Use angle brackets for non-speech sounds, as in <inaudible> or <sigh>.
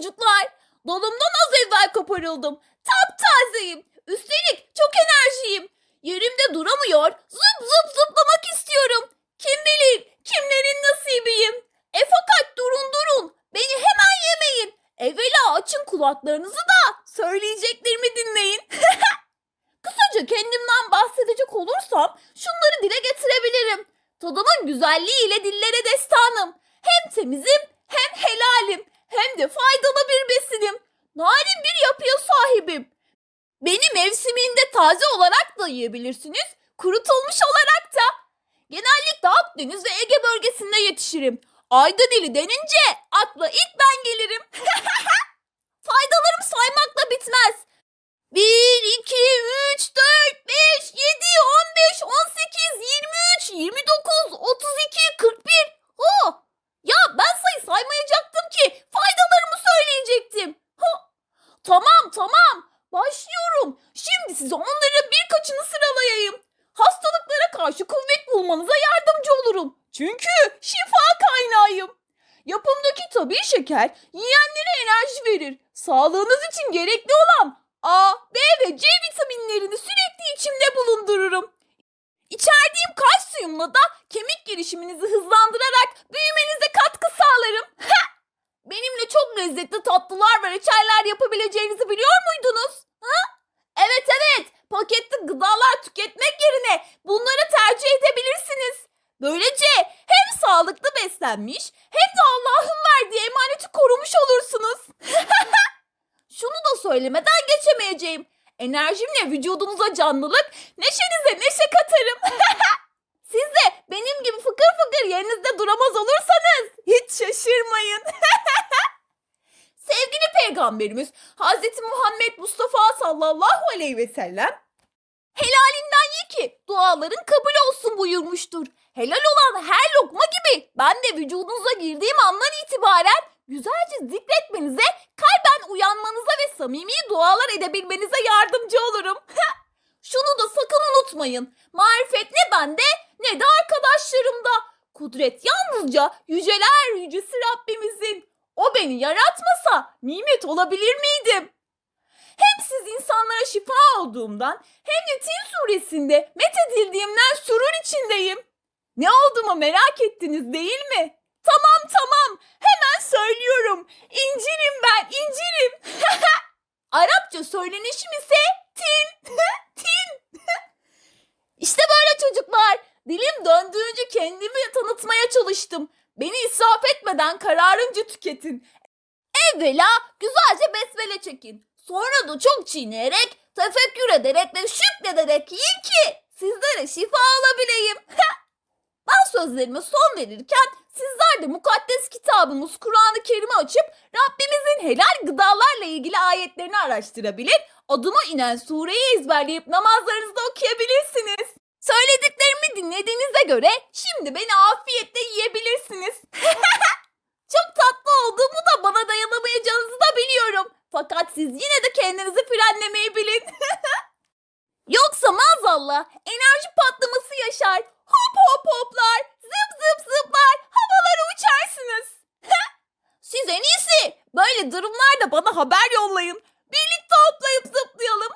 çocuklar. Dalımdan az evvel koparıldım. Taptazeyim. Üstelik çok enerjiyim. Yerimde duramıyor. Zıp zıp zıplamak istiyorum. Kim bilir kimlerin nasibiyim. E fakat durun durun. Beni hemen yemeyin. Evvela açın kulaklarınızı da söyleyeceklerimi dinleyin. <laughs> Kısaca kendimden bahsedecek olursam şunları dile getirebilirim. Tadımın güzelliğiyle dillere destanım. Hem temizim hem helalim hem de faydalı bir besinim. Narin bir yapıya sahibim. Beni mevsiminde taze olarak da yiyebilirsiniz, kurutulmuş olarak da. Genellikle Akdeniz ve Ege bölgesinde yetişirim. Aydın ili denince akla ilk Tamam. Başlıyorum. Şimdi size onların birkaçını sıralayayım. Hastalıklara karşı kuvvet bulmanıza yardımcı olurum. Çünkü şifa kaynağıyım. Yapımdaki tabii şeker yiyenlere enerji verir. Sağlığınız için gerekli olan A, B ve C vitaminlerini sürekli içimde bulundururum. İçerdiğim kalsiyumla da kemik gelişiminizi hızlandırarak büyümenize katkı sağlarım. Çok <laughs> lezzetli tatlılar ve reçeller yapabileceğinizi biliyor muydunuz? Ha? Evet evet, paketli gıdalar tüketmek yerine bunları tercih edebilirsiniz. Böylece hem sağlıklı beslenmiş hem de Allah'ın verdiği emaneti korumuş olursunuz. <laughs> Şunu da söylemeden geçemeyeceğim. Enerjimle vücudunuza canlılık, neşenize peygamberimiz Hazreti Muhammed Mustafa sallallahu aleyhi ve sellem helalinden ye ki duaların kabul olsun buyurmuştur. Helal olan her lokma gibi ben de vücudunuza girdiğim andan itibaren güzelce zikretmenize, kalben uyanmanıza ve samimi dualar edebilmenize yardımcı olurum. <laughs> Şunu da sakın unutmayın. Marifet ne bende ne de arkadaşlarımda. Kudret yalnızca yüceler yücesi Rabbimizin. O beni yaratmasa nimet olabilir miydim? Hem siz insanlara şifa olduğumdan hem de Tin suresinde methedildiğimden sürur içindeyim. Ne olduğumu merak ettiniz değil mi? Tamam tamam hemen söylüyorum. İncirim ben incirim. <laughs> Arapça söylenişim ise tin. <laughs> tin. <laughs> işte böyle çocuklar. Dilim döndüğünce kendimi tanıtmaya çalıştım. Beni israf etmeden kararınca tüketin. Evvela güzelce besmele çekin. Sonra da çok çiğneyerek, tefekkür ederek ve şükrederek yiyin ki sizlere şifa alabileyim. ben sözlerime son verirken sizler de mukaddes kitabımız Kur'an-ı Kerim'i açıp Rabbimizin helal gıdalarla ilgili ayetlerini araştırabilir, adıma inen sureyi ezberleyip namazlarınızda okuyabilirsiniz. Dinlediğinize göre şimdi beni afiyetle yiyebilirsiniz. <laughs> Çok tatlı olduğumu da bana dayanamayacağınızı da biliyorum. Fakat siz yine de kendinizi frenlemeyi bilin. <laughs> Yoksa maazallah enerji patlaması yaşar. Hop hop hoplar, zıp zıp zıplar, havalara uçarsınız. <laughs> siz en iyisi böyle durumlarda bana haber yollayın. Birlikte hoplayıp zıplayalım.